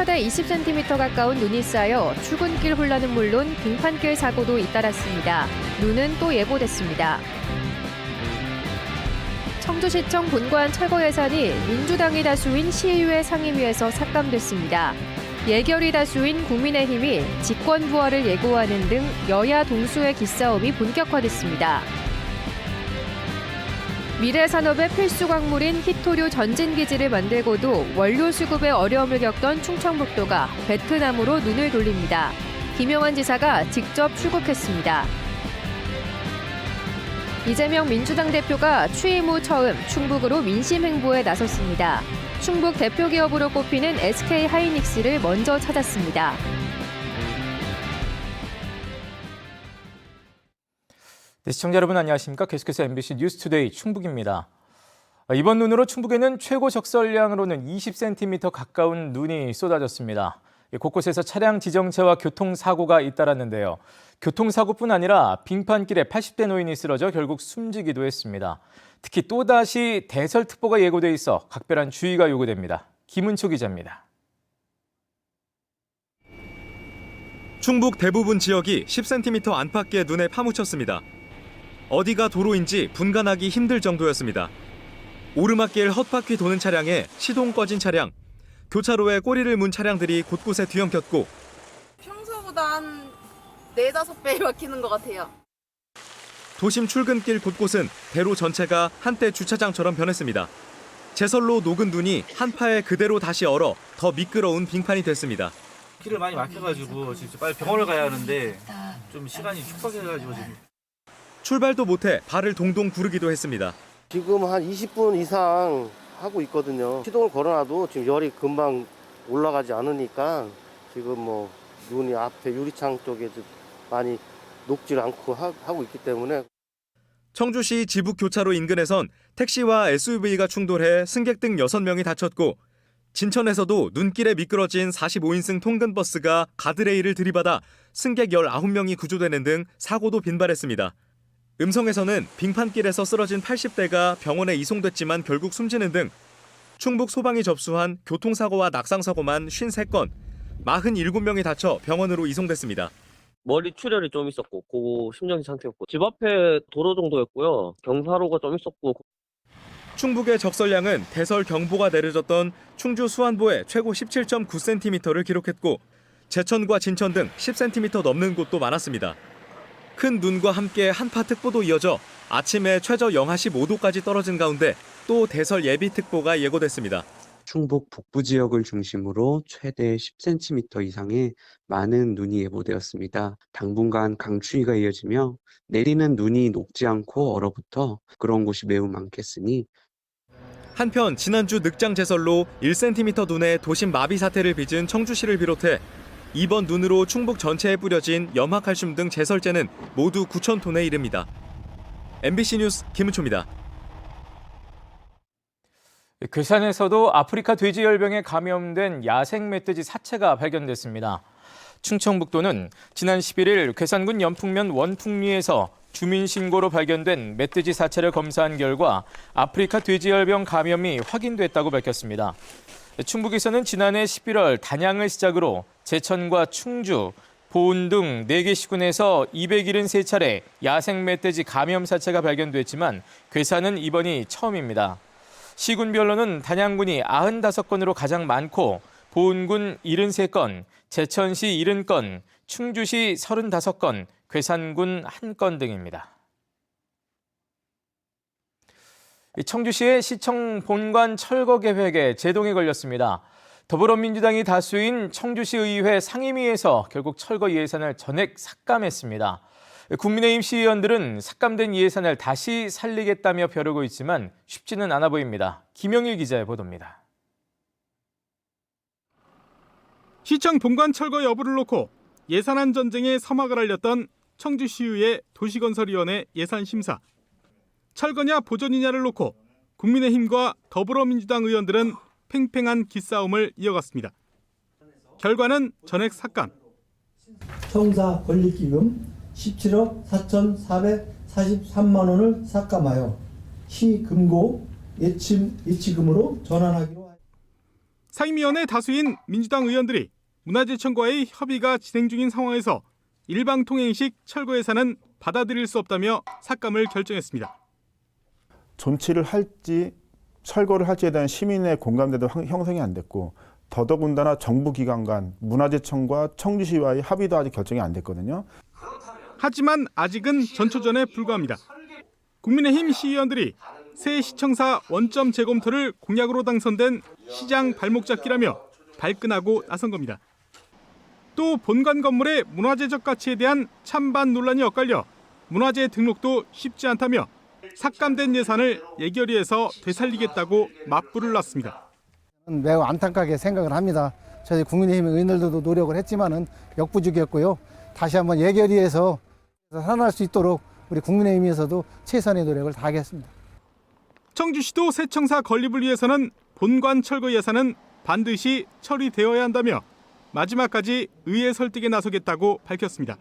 최대 20cm 가까운 눈이 쌓여 출근길 혼란은 물론 빙판길 사고도 잇따랐습니다. 눈은 또 예보됐습니다. 청주시청 본관 철거 예산이 민주당이 다수인 시의회 상임위에서 삭감됐습니다. 예결위 다수인 국민의힘이 직권 부활을 예고하는 등 여야 동수의 기싸움이 본격화됐습니다. 미래 산업의 필수 광물인 히토류 전진 기지를 만들고도 원료 수급에 어려움을 겪던 충청북도가 베트남으로 눈을 돌립니다. 김영환 지사가 직접 출국했습니다. 이재명 민주당 대표가 취임 후 처음 충북으로 민심 행보에 나섰습니다. 충북 대표 기업으로 꼽히는 SK 하이닉스를 먼저 찾았습니다. 네, 시청자 여러분 안녕하십니까? 계속해서 MBC 뉴스투데이 충북입니다. 아, 이번 눈으로 충북에는 최고 적설량으로는 20cm 가까운 눈이 쏟아졌습니다. 예, 곳곳에서 차량 지정체와 교통사고가 잇따랐는데요. 교통사고뿐 아니라 빙판길에 80대 노인이 쓰러져 결국 숨지기도 했습니다. 특히 또다시 대설특보가 예고돼 있어 각별한 주의가 요구됩니다. 김은초 기자입니다. 충북 대부분 지역이 10cm 안팎의 눈에 파묻혔습니다. 어디가 도로인지 분간하기 힘들 정도였습니다. 오르막길 헛바퀴 도는 차량에 시동 꺼진 차량, 교차로에 꼬리를 문 차량들이 곳곳에 뒤엉켰고 평소보다 한 네다섯 배 막히는 것 같아요. 도심 출근길 곳곳은 대로 전체가 한때 주차장처럼 변했습니다. 제설로 녹은 눈이 한파에 그대로 다시 얼어 더 미끄러운 빙판이 됐습니다. 길을 많이 막혀가지고 지금 빨리 병원을 가야 하는데 좀 시간이 촉박해가지고 지금 출발도 못해 발을 동동 구르기도 했습니다. 지금 한 20분 이상 하고 있거든요. 시동을 걸어놔도 지금 열이 금방 올라가지 않으니까 지금 뭐 눈이 앞에 유리창 쪽에도 많이 녹질 않고 하, 하고 있기 때문에 청주시 지북 교차로 인근에선 택시와 SUV가 충돌해 승객 등 6명이 다쳤고 진천에서도 눈길에 미끄러진 45인승 통근버스가 가드레일을 들이받아 승객 19명이 구조되는 등 사고도 빈발했습니다. 음성에서는 빙판길에서 쓰러진 80대가 병원에 이송됐지만 결국 숨지는 등 충북 소방이 접수한 교통사고와 낙상사고만 53건, 47명이 다쳐 병원으로 이송됐습니다. 머리 출혈이 좀 있었고, 그 심정지 상태였고, 집 앞에 도로 정도였고요. 경사로가 좀 있었고, 충북의 적설량은 대설 경보가 내려졌던 충주 수안보에 최고 17.9cm를 기록했고 제천과 진천 등 10cm 넘는 곳도 많았습니다. 큰 눈과 함께 한파 특보도 이어져 아침에 최저 영하 15도까지 떨어진 가운데 또 대설 예비 특보가 예고됐습니다. 충북 북부 지역을 중심으로 최대 10cm 이상의 많은 눈이 예보되었습니다. 당분간 강추위가 이어지며 내리는 눈이 녹지 않고 얼어붙어 그런 곳이 매우 많겠으니 한편 지난주 늑장 제설로 1cm 눈의 도심 마비 사태를 빚은 청주시를 비롯해 이번 눈으로 충북 전체에 뿌려진 염화칼슘 등 제설제는 모두 9천 톤에 이릅니다. MBC 뉴스 김은초입니다. 괴산에서도 아프리카 돼지 열병에 감염된 야생 멧돼지 사체가 발견됐습니다. 충청북도는 지난 11일 괴산군 연풍면 원풍리에서 주민 신고로 발견된 멧돼지 사체를 검사한 결과 아프리카 돼지열병 감염이 확인됐다고 밝혔습니다. 충북에서는 지난해 11월 단양을 시작으로 제천과 충주, 보은 등 4개 시군에서 273차례 야생 멧돼지 감염 사체가 발견됐지만 괴산은 이번이 처음입니다. 시군별로는 단양군이 95건으로 가장 많고 보은군 73건, 제천시 70건, 충주시 35건, 괴산군 1건 등입니다. 청주시의 시청 본관 철거 계획에 제동이 걸렸습니다. 더불어민주당이 다수인 청주시의회 상임위에서 결국 철거 예산을 전액 삭감했습니다. 국민의힘 시의원들은 삭감된 예산을 다시 살리겠다며 벼르고 있지만 쉽지는 않아 보입니다. 김영일 기자의 보도입니다. 시청 본관 철거 여부를 놓고 예산안 전쟁에 서막을 알렸던 청주시의회 도시건설위원회 예산심사. 철거냐 보전이냐를 놓고 국민의힘과 더불어민주당 의원들은 팽팽한 기싸움을 이어갔습니다. 결과는 전액 삭감. 청사 권리기금 17억 4,443만 원을 삭감하여 시금고 예침 예치금으로 전환하기로 상임위원회 다수인 민주당 의원들이 문화재청과의 협의가 진행 중인 상황에서 일방 통행식 철거 예산은 받아들일 수 없다며 삭감을 결정했습니다. 존치를 할지 철거를 할지에 대한 시민의 공감대도 황- 형성이 안 됐고 더더군다나 정부 기관 간 문화재청과 청주시와의 합의도 아직 결정이 안 됐거든요. 하지만 아직은 전초전에 불과합니다. 국민의힘 시의원들이 새 시청사 원점 재검토를 공약으로 당선된 시장 발목 잡기라며 발끈하고 나선 겁니다. 또 본관 건물의 문화재적 가치에 대한 찬반 논란이 엇갈려 문화재 등록도 쉽지 않다며 삭감된 예산을 예결위에서 되살리겠다고 맞불을 놨습니다. 매우 안타깝게 생각을 합니다. 저희 국민의힘 의원들도 노력을 했지만은 역부족이었고요. 다시 한번 예결위에서 살아날 수 있도록 우리 국민의힘에서도 최선의 노력을 다하겠습니다. 청주시도 새 청사 건립을 위해서는 본관 철거 예산은 반드시 처리되어야 한다며 마지막까지 의회 설득에 나서겠다고 밝혔습니다.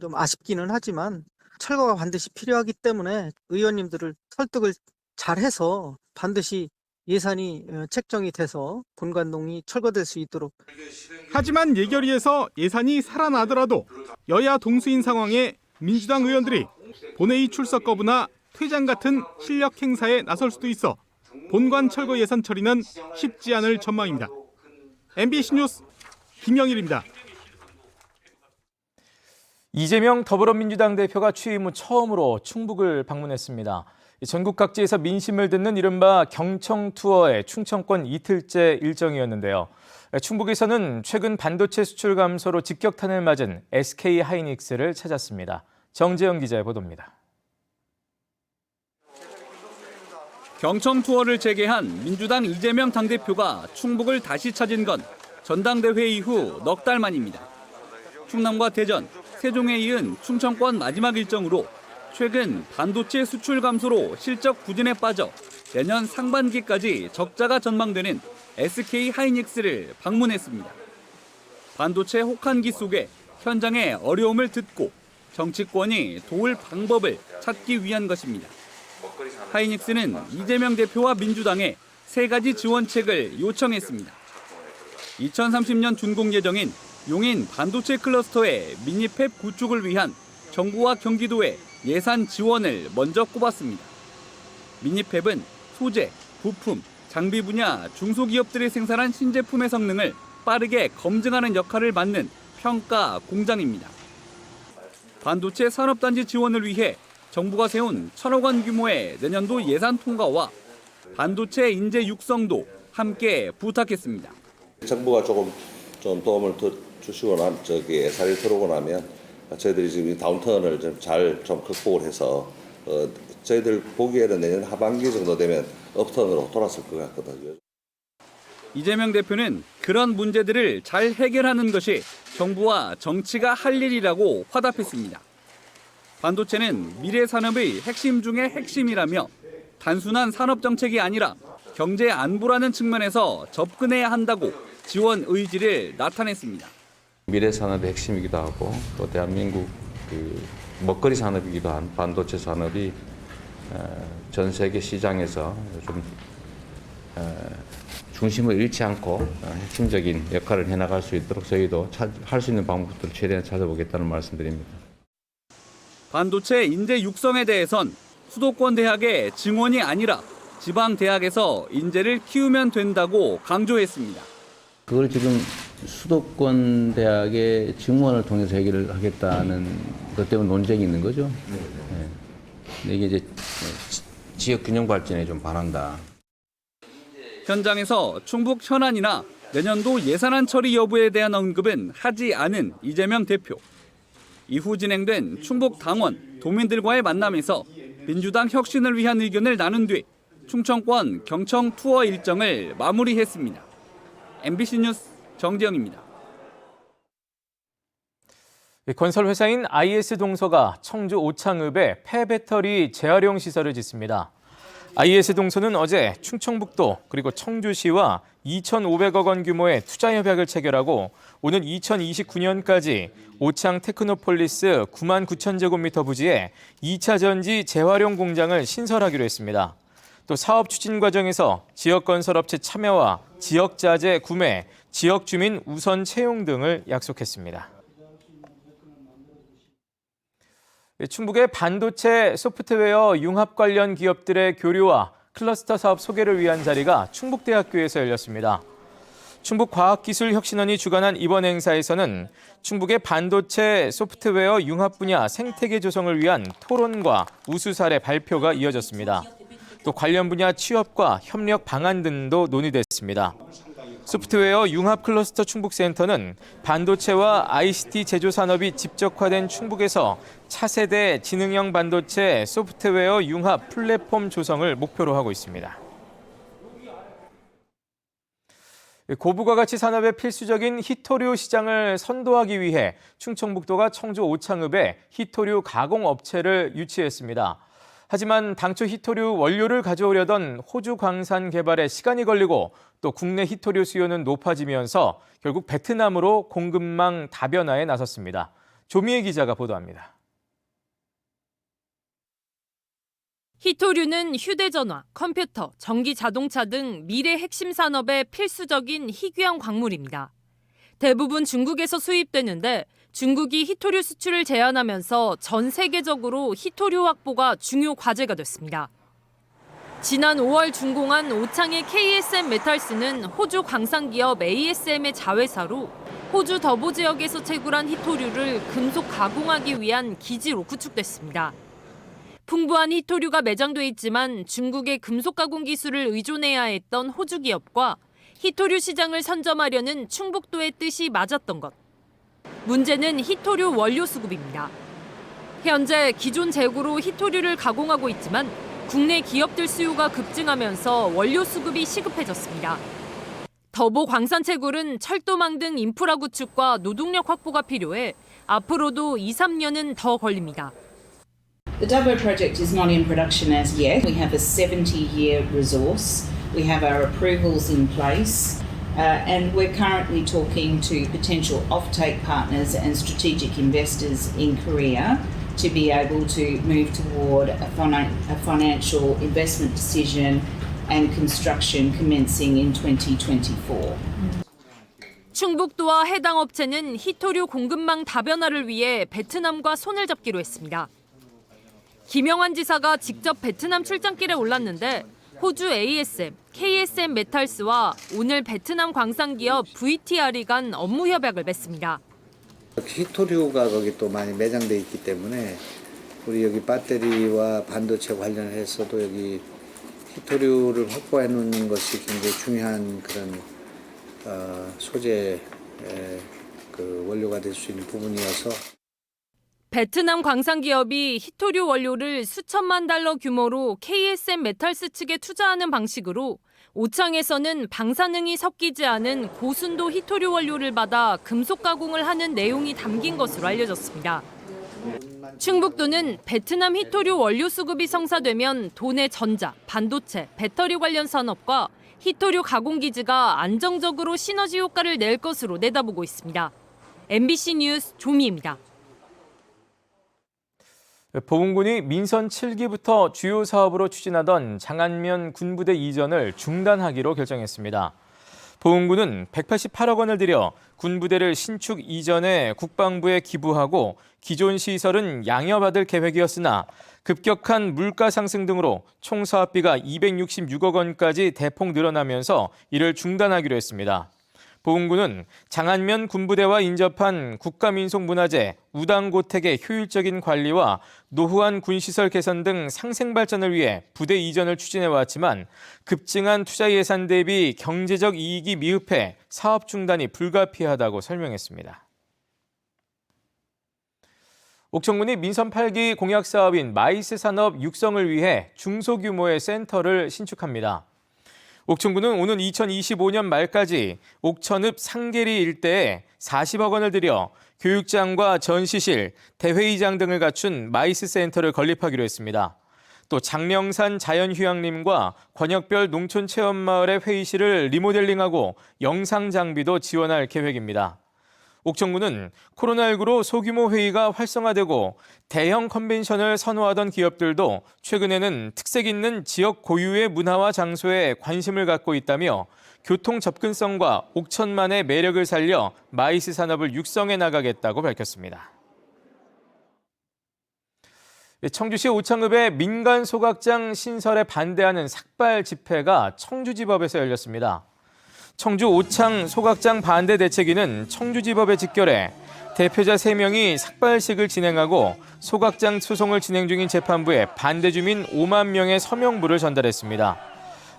좀 아쉽기는 하지만 철거가 반드시 필요하기 때문에 의원님들을 설득을 잘해서 반드시 예산이 어, 책정이 돼서 본관동이 철거될 수 있도록 하지만 예결위에서 예산이 살아나더라도 여야 동수인 상황에 민주당 의원들이 본회의 출석 거부나 퇴장 같은 실력 행사에 나설 수도 있어 본관 철거 예산 처리는 쉽지 않을 전망입니다. MBC 뉴스 김영일입니다. 이재명 더불어민주당 대표가 취임 후 처음으로 충북을 방문했습니다. 전국 각지에서 민심을 듣는 이른바 경청 투어의 충청권 이틀째 일정이었는데요. 충북에서는 최근 반도체 수출 감소로 직격탄을 맞은 SK 하이닉스를 찾았습니다. 정재영 기자의 보도입니다. 경청 투어를 재개한 민주당 이재명 당대표가 충북을 다시 찾은 건 전당대회 이후 넉 달 만입니다. 충남과 대전, 세종에 이은 충청권 마지막 일정으로 최근 반도체 수출 감소로 실적 부진에 빠져 내년 상반기까지 적자가 전망되는 SK 하이닉스를 방문했습니다. 반도체 혹한기 속에 현장의 어려움을 듣고 정치권이 도울 방법을 찾기 위한 것입니다. 하이닉스는 이재명 대표와 민주당에 세 가지 지원책을 요청했습니다. 2030년 준공 예정인 용인 반도체 클러스터의 미니팹 구축을 위한 정부와 경기도의 예산 지원을 먼저 꼽았습니다. 미니팹은 소재, 부품, 장비 분야 중소기업들이 생산한 신제품의 성능을 빠르게 검증하는 역할을 맡는 평가 공장입니다. 반도체 산업단지 지원을 위해 정부가 세운 천억 원 규모의 내년도 예산 통과와 반도체 인재 육성도 함께 부탁했습니다. 정부가 조금 좀 도움을 더 주시고 난 저기 예산이 들어오고 나면 저희들이 지금 이 다운턴을 좀 잘 좀 극복을 해서 어, 저희들 보기에는 내년 하반기 정도 되면 업턴으로 돌아설 것 같거든요. 이재명 대표는 그런 문제들을 잘 해결하는 것이 정부와 정치가 할 일이라고 화답했습니다. 반도체는 미래 산업의 핵심 중의 핵심이라며 단순한 산업 정책이 아니라 경제 안보라는 측면에서 접근해야 한다고 지원 의지를 나타냈습니다. 미래 산업의 핵심이기도 하고 또 대한민국 그 먹거리 산업이기도 한 반도체 산업이 어, 전 세계 시장에서 좀 어, 중심을 잃지 않고 어, 핵심적인 역할을 해나갈 수 있도록 저희도 할 수 있는 방법들을 최대한 찾아보겠다는 말씀드립니다. 반도체 인재 육성에 대해선 수도권 대학의 증원이 아니라 지방 대학에서 인재를 키우면 된다고 강조했습니다. 그걸 지금 수도권 대학의 증원을 통해서 해결을 하겠다는 것 때문에 논쟁이 있는 거죠. 네. 근데 이게 이제 지역 균형 발전에 좀 반한다. 현장에서 충북 현안이나 내년도 예산안 처리 여부에 대한 언급은 하지 않은 이재명 대표. 이후 진행된 충북 당원, 도민들과의 만남에서 민주당 혁신을 위한 의견을 나눈 뒤 충청권 경청 투어 일정을 마무리했습니다. MBC 뉴스 정재영입니다. 건설 회사인 IS 동서가 청주 오창읍에 폐배터리 재활용 시설을 짓습니다. IS 동서는 어제 충청북도 그리고 청주시와 2,500억 원 규모의 투자 협약을 체결하고 오는 2029년까지 오창 테크노폴리스 9만 9천 제곱미터 부지에 2차 전지 재활용 공장을 신설하기로 했습니다. 또 사업 추진 과정에서 지역 건설업체 참여와 지역 자재 구매, 지역 주민 우선 채용 등을 약속했습니다. 예, 충북의 반도체 소프트웨어 융합 관련 기업들의 교류와 클러스터 사업 소개를 위한 자리가 충북대학교에서 열렸습니다. 충북과학기술혁신원이 주관한 이번 행사에서는 충북의 반도체 소프트웨어 융합 분야 생태계 조성을 위한 토론과 우수 사례 발표가 이어졌습니다. 또 관련 분야 취업과 협력 방안 등도 논의됐습니다. 소프트웨어 융합 클러스터 충북센터는 반도체와 ICT 제조 산업이 집적화된 충북에서 차세대 지능형 반도체 소프트웨어 융합 플랫폼 조성을 목표로 하고 있습니다. 고부가 가치 산업의 필수적인 히토류 시장을 선도하기 위해 충청북도가 청주 오창읍에 히토류 가공 업체를 유치했습니다. 하지만 당초 히토류 원료를 가져오려던 호주 광산 개발에 시간이 걸리고 또 국내 히토류 수요는 높아지면서 결국 베트남으로 공급망 다변화에 나섰습니다. 조미애 기자가 보도합니다. 히토류는 휴대전화, 컴퓨터, 전기 자동차 등 미래 핵심 산업의 필수적인 희귀한 광물입니다. 대부분 중국에서 수입되는데 중국이 히토류 수출을 제한하면서 전 세계적으로 히토류 확보가 중요 과제가 됐습니다. 지난 5월 준공한 오창의 KSM 메탈스는 호주 광산기업 ASM의 자회사로 호주 더보 지역에서 채굴한 히토류를 금속 가공하기 위한 기지로 구축됐습니다. 풍부한 히토류가 매장돼 있지만 중국의 금속 가공 기술을 의존해야 했던 호주 기업과 히토류 시장을 선점하려는 충북도의 뜻이 맞았던 것. 문제는 히토류 원료 수급입니다. 현재 기존 재고로 히토류를 가공하고 있지만 국내 기업들 수요가 급증하면서 원료 수급이 시급해졌습니다. 더보 광산채굴은 철도망 등 인프라 구축과 노동력 확보가 필요해 앞으로도 2, 3년은 더 걸립니다. The Dubbo project is not in production as yet. We have a 70 year resource. We have our approvals in place. Uh, and we're currently talking to potential offtake partners and strategic investors in Korea to be able to move toward a, finan- a financial investment decision and construction commencing in 2024. 충북도와 해당 업체는 히토류 공급망 다변화를 위해 베트남과 손을 잡기로 했습니다. 김영환 지사가 직접 베트남 출장길에 올랐는데 호주 ASM, KSM 메탈스와 오늘 베트남 광산기업 VTR이 간 업무 협약을 맺습니다. 히토류가 거기 또 많이 매장돼 있기 때문에 우리 여기 배터리와 반도체 관련해서도 여기 히토류를 확보해 놓는 것이 굉장히 중요한 그런 어, 소재 그 원료가 될 수 있는 부분이어서 베트남 광산 기업이 히토류 원료를 수천만 달러 규모로 KSM 메탈스 측에 투자하는 방식으로 오창에서는 방사능이 섞이지 않은 고순도 히토류 원료를 받아 금속 가공을 하는 내용이 담긴 것으로 알려졌습니다. 충북도는 베트남 히토류 원료 수급이 성사되면 도내 전자, 반도체, 배터리 관련 산업과 히토류 가공 기지가 안정적으로 시너지 효과를 낼 것으로 내다보고 있습니다. MBC 뉴스 조미입니다. 보훈군이 민선 7기부터 주요 사업으로 추진하던 장안면 군부대 이전을 중단하기로 결정했습니다. 보훈군은 188억 원을 들여 군부대를 신축 이전에 국방부에 기부하고 기존 시설은 양여받을 계획이었으나 급격한 물가 상승 등으로 총 사업비가 266억 원까지 대폭 늘어나면서 이를 중단하기로 했습니다. 보훈군은 장안면 군부대와 인접한 국가민속문화재 우당고택의 효율적인 관리와 노후한 군시설 개선 등 상생 발전을 위해 부대 이전을 추진해 왔지만 급증한 투자 예산 대비 경제적 이익이 미흡해 사업 중단이 불가피하다고 설명했습니다. 옥천군이 민선 8기 공약 사업인 마이스 산업 육성을 위해 중소규모의 센터를 신축합니다. 옥천군은 오는 2025년 말까지 옥천읍 상계리 일대에 40억 원을 들여 교육장과 전시실, 대회의장 등을 갖춘 마이스 센터를 건립하기로 했습니다. 또 장명산 자연휴양림과 권역별 농촌체험마을의 회의실을 리모델링하고 영상 장비도 지원할 계획입니다. 옥천군은 코로나19로 소규모 회의가 활성화되고 대형 컨벤션을 선호하던 기업들도 최근에는 특색 있는 지역 고유의 문화와 장소에 관심을 갖고 있다며 교통 접근성과 옥천만의 매력을 살려 마이스 산업을 육성해 나가겠다고 밝혔습니다. 청주시 오창읍의 민간 소각장 신설에 반대하는 삭발 집회가 청주지법에서 열렸습니다. 청주 오창 소각장 반대 대책위는 청주지법에 직결해 대표자 3명이 삭발식을 진행하고 소각장 소송을 진행 중인 재판부에 반대 주민 5만 명의 서명부를 전달했습니다.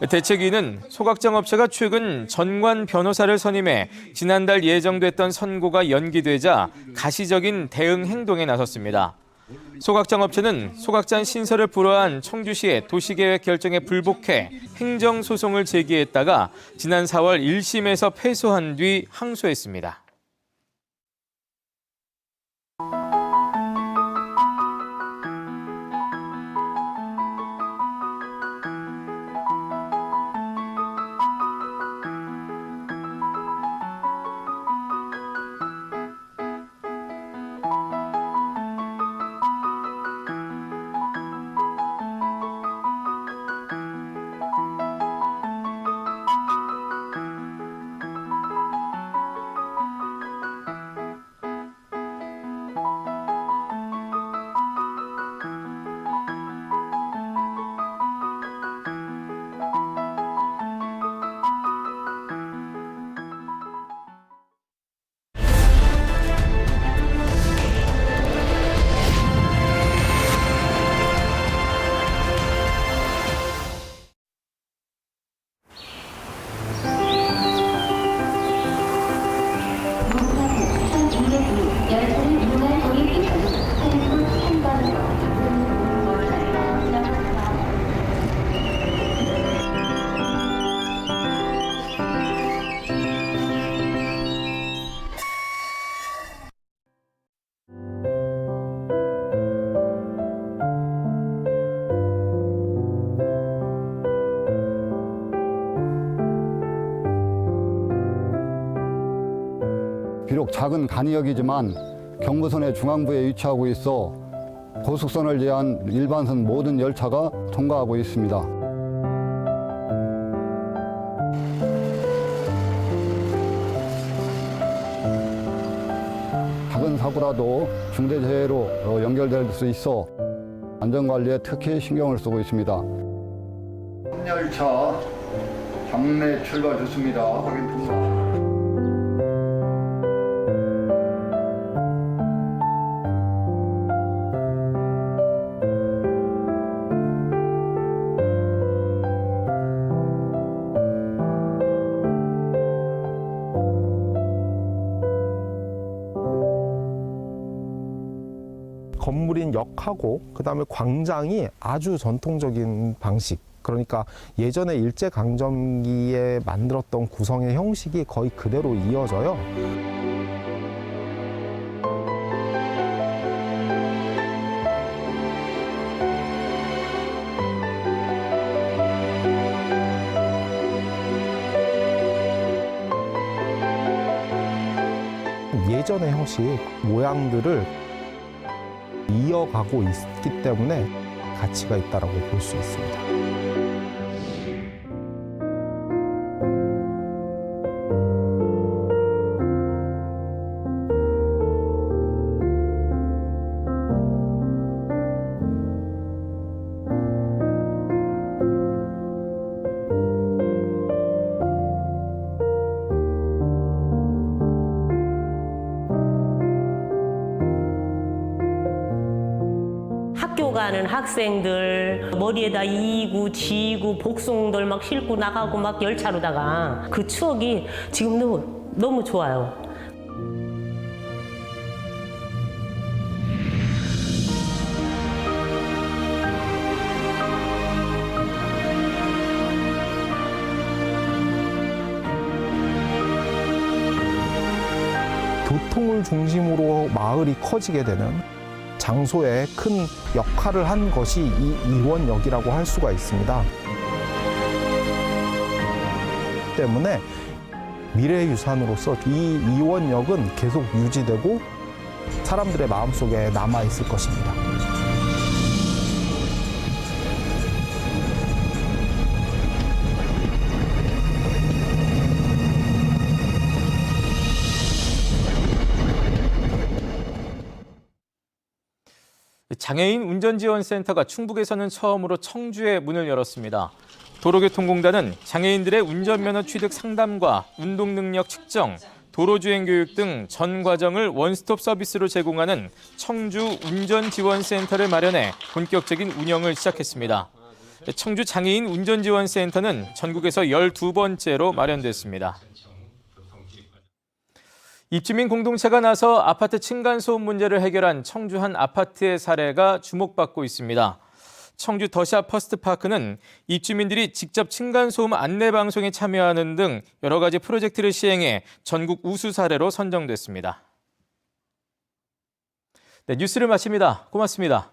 대책위는 소각장 업체가 최근 전관 변호사를 선임해 지난달 예정됐던 선고가 연기되자 가시적인 대응 행동에 나섰습니다. 소각장 업체는 소각장 신설을 불허한 청주시의 도시계획 결정에 불복해 행정소송을 제기했다가 지난 4월 1심에서 패소한 뒤 항소했습니다. 작은 간이역이지만 경부선의 중앙부에 위치하고 있어 고속선을 제한 일반선 모든 열차가 통과하고 있습니다. 작은 사고라도 중대재해로 어, 연결될 수 있어 안전관리에 특히 신경을 쓰고 있습니다. 열차 장내 출발 좋습니다. 확인 통과. 하고 그다음에 광장이 아주 전통적인 방식 그러니까 예전에 일제 강점기에 만들었던 구성의 형식이 거의 그대로 이어져요. 예전의 형식 모양들을 이어가고 있기 때문에 가치가 있다라고 볼 수 있습니다. 가는 학생들 머리에다 이구 지구 복숭들 막 싣고 나가고 막 열차로다가 그 추억이 지금 너무 너무 좋아요. 교통을 중심으로 마을이 커지게 되는 장소에 큰 역할을 한 것이 이 이원역이라고 할 수가 있습니다. 때문에 미래의 유산으로서 이 이원역은 계속 유지되고 사람들의 마음속에 남아 있을 것입니다. 장애인 운전지원센터가 충북에서는 처음으로 청주에 문을 열었습니다. 도로교통공단은 장애인들의 운전면허 취득 상담과 운동 능력 측정, 도로주행 교육 등 전 과정을 원스톱 서비스로 제공하는 청주 운전지원센터를 마련해 본격적인 운영을 시작했습니다. 청주 장애인 운전지원센터는 전국에서 12번째로 마련됐습니다. 입주민 공동체가 나서 아파트 층간소음 문제를 해결한 청주 한 아파트의 사례가 주목받고 있습니다. 청주 더샵 퍼스트파크는 입주민들이 직접 층간소음 안내 방송에 참여하는 등 여러 가지 프로젝트를 시행해 전국 우수 사례로 선정됐습니다. 네, 뉴스를 마칩니다. 고맙습니다.